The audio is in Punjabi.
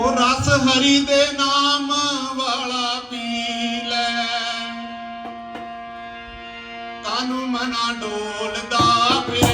ਉਹ ਰਸ ਹਰੀ ਦੇ ਨਾਮ ਵਾਲਾ ਪੀ ਲੈ। ਤਨ ਮਨਾ ਡੋਲਦਾ ਫਿਰੇ